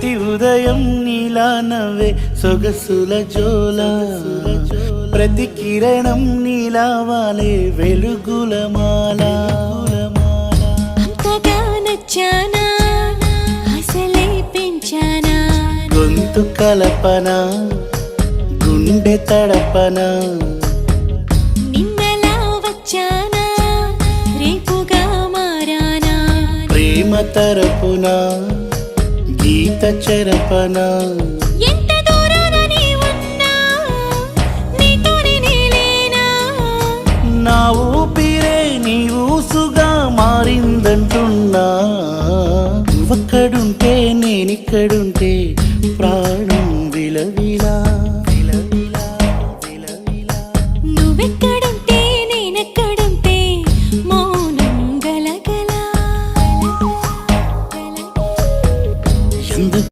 ప్రతి ఉదయం నీలా నవ్వే సొగసుల జోల. ప్రతి కిరణం నీలా వాలే వెలుగుల మాల. గొంతు కలపన? గుండె తడపన? నిన్నలా వచ్చానా? రేపుగా మారానా? ప్రేమ తరపున? గీత చరపన. నా ఊపిరే నీ ఊసుగా మారిందంటున్నా. ఒక్కడుంటే నేనిక్కడుంటే ప్రాణం విలవిలా. విలవిలా విలవిలా నువ్వెక్క 중국